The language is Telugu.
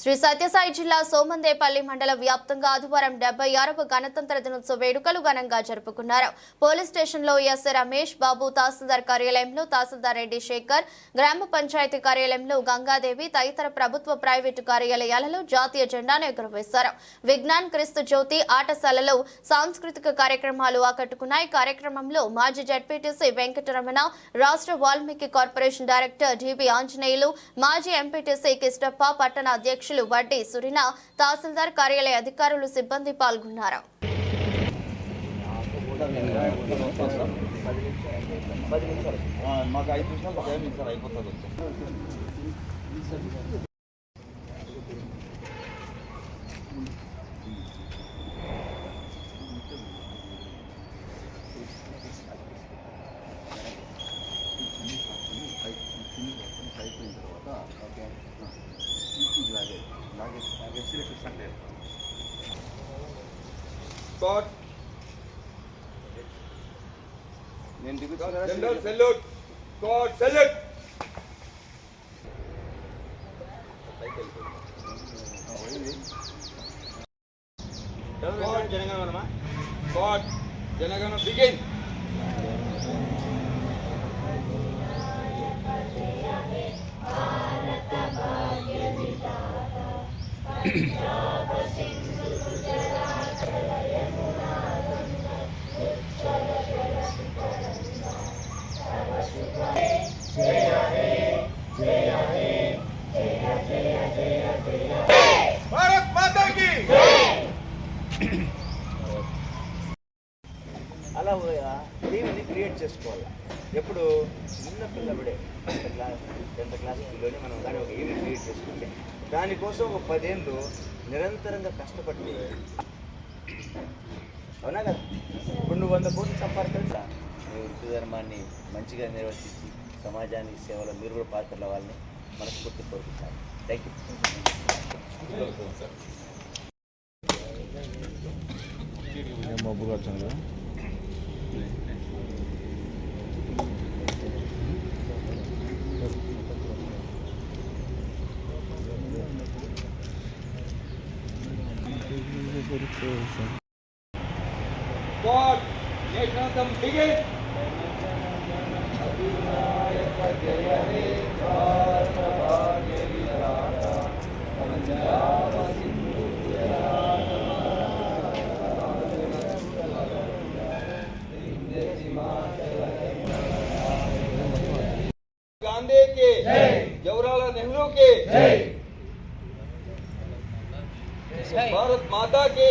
శ్రీ సత్యసాయి జిల్లా సోమందేపల్లి మండల వ్యాప్తంగా ఆదివారం డెబ్బై ఆరవ గణతంత్ర దినోత్సవ వేడుకలు ఘనంగా జరుపుకున్నారు. పోలీస్ స్టేషన్లో ఎస్ రమేష్ బాబు తహసీల్దార్ కార్యాలయంలో తహసీల్దార్ రెడ్డి శేఖర్ గ్రామ పంచాయతీ కార్యాలయంలో గంగాదేవి తదితర ప్రభుత్వ ప్రైవేటు కార్యాలయాలలో జాతీయ జెండాను ఎగురవేశారు. విజ్ఞాన్ క్రీస్తు జ్యోతి ఆటశాలలో సాంస్కృతిక కార్యక్రమాలు ఆకట్టుకున్నాయి. కార్యక్రమంలో మాజీ జడ్పీటీసీ వెంకటరమణ రాష్ట్ర Valmiki corporation director DB Anjaneyulu మాజీ ఎంపీటీసీ కిష్టప్ప పట్టణ అధ్యక్షులు వడ్డీ సురిన తహసీల్దార్ కార్యాలయ అధికారులు సిబ్బంది పాల్గొన్నారు. మాకు ఐదు నిమిషాలు టైం ఇస్తారు అయిపోతుంది. God. General salute. God salute. God Janagana. God Janagana begin. Thank. టీవీని క్రియేట్ చేసుకోవాలి. ఎప్పుడు చిన్న పిల్లబడే క్లాస్ టెన్త్ క్లాస్ పిల్లోని మనం కానీ ఒక ఈవెంట్ క్రియేట్ చేసుకుంటే దానికోసం ఒక పదేళ్ళు నిరంతరంగా కష్టపడి అవునా కదా? ఇప్పుడు నువ్వు వంద కోట్లు సంపాదించా మీ వృత్తి ధర్మాన్ని మంచిగా నిర్వర్తించి సమాజానికి సేవలో మీరు కూడా పాత్రలు అవ్వాలని మనస్ఫూర్తి కోరుకుంటాను. థ్యాంక్ యూ మబ్బుగా వచ్చింది Scott, nation anthem begin. Gandhi के जवाहरलाल नेहरू के भारत माता के